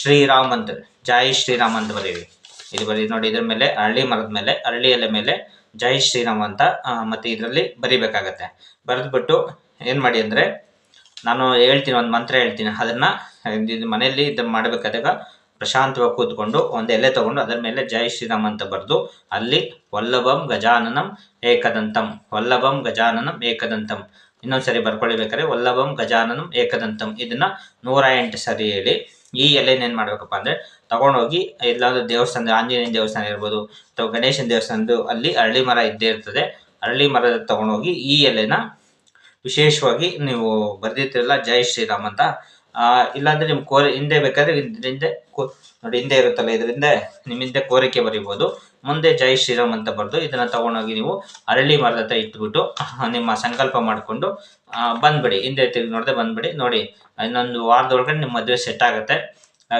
ಶ್ರೀರಾಮ್ ಅಂತ, ಜೈ ಶ್ರೀರಾಮ್ ಅಂತ ಬರೀರಿ ಇದು ಬರೀ ನೋಡಿ, ಇದ್ರ ಮೇಲೆ, ಅರಳಿ ಮರದ ಮೇಲೆ, ಅರಳಿ ಎಲೆ ಮೇಲೆ ಜೈ ಶ್ರೀರಾಮ್ ಅಂತ ಮತ್ತೆ ಇದರಲ್ಲಿ ಬರಿಬೇಕಾಗತ್ತೆ. ಬರೆದ್ಬಿಟ್ಟು ಏನು ಮಾಡಿ ಅಂದರೆ, ನಾನು ಹೇಳ್ತೀನಿ, ಒಂದು ಮಂತ್ರ ಹೇಳ್ತೀನಿ. ಅದನ್ನ, ಇದು ಮನೆಯಲ್ಲಿ ಇದನ್ನ ಮಾಡಬೇಕಾದಾಗ ಪ್ರಶಾಂತವಾಗಿ ಕೂತ್ಕೊಂಡು ಒಂದು ಎಲೆ ತಗೊಂಡು ಅದರ ಮೇಲೆ ಜೈ ಶ್ರೀರಾಮ್ ಅಂತ ಬರೆದು, ಅಲ್ಲಿ ವಲ್ಲಭಂ ಗಜಾನನಂ ಏಕದಂತಂ, ವಲ್ಲಭಂ ಗಜಾನನಂ ಏಕದಂತಂ. ಇನ್ನೊಂದ್ಸರಿ ಬರ್ಕೊಳ್ಳಿ ವಲ್ಲಭಂ ಗಜಾನನಂ ಏಕದಂತಂ. ಇದನ್ನ ನೂರ ಎಂಟು ಸರಿ ಹೇಳಿ ಈ ಎಲೆನ ಏನು ಮಾಡ್ಬೇಕಪ್ಪ ಅಂದ್ರೆ ತಗೊಂಡೋಗಿ ಎಲ್ಲಾದ್ರೂ ದೇವಸ್ಥಾನ ಆಂಜನೇಯ ದೇವಸ್ಥಾನ ಇರ್ಬೋದು, ಅಥವಾ ಗಣೇಶನ ದೇವಸ್ಥಾನದ್ದು ಅಲ್ಲಿ ಅರಳಿ ಮರ ಇದ್ದೇ ಇರ್ತದೆ. ಅರಳಿ ಮರದ ತಗೊಂಡೋಗಿ ಈ ಎಲೆನ ವಿಶೇಷವಾಗಿ ನೀವು ಬರ್ದಿರ್ತೀರಲ್ಲ ಜೈ ಶ್ರೀರಾಮ್ ಅಂತ. ಇಲ್ಲಾಂದ್ರೆ ನಿಮ್ ಕೋರಿ ಹಿಂದೆ ಬೇಕಾದ್ರೆ ಇದರಿಂದ ನೋಡಿ ಹಿಂದೆ ಇರುತ್ತಲ್ಲ, ಇದರಿಂದ ನಿಮ್ಮ ಹಿಂದೆ ಕೋರಿಕೆ ಬರಿಬೋದು. ಮುಂದೆ ಜೈ ಶ್ರೀರಾಮ್ ಅಂತ ಬರೆದು ಇದನ್ನ ತಗೊಂಡೋಗಿ ನೀವು ಅರಳಿ ಮರದ ಹತ್ರ ಇಟ್ಬಿಟ್ಟು, ನಿಮ್ಮ ಸಂಕಲ್ಪ ಮಾಡಿಕೊಂಡು ಬಂದ್ಬಿಡಿ. ಹಿಂದೆ ತಿರುಗಿ ನೋಡದೆ ಬಂದ್ಬಿಡಿ. ನೋಡಿ, ಇನ್ನೊಂದು ವಾರದೊಳಗಡೆ ನಿಮ್ಮ ಮದುವೆ ಸೆಟ್ ಆಗುತ್ತೆ.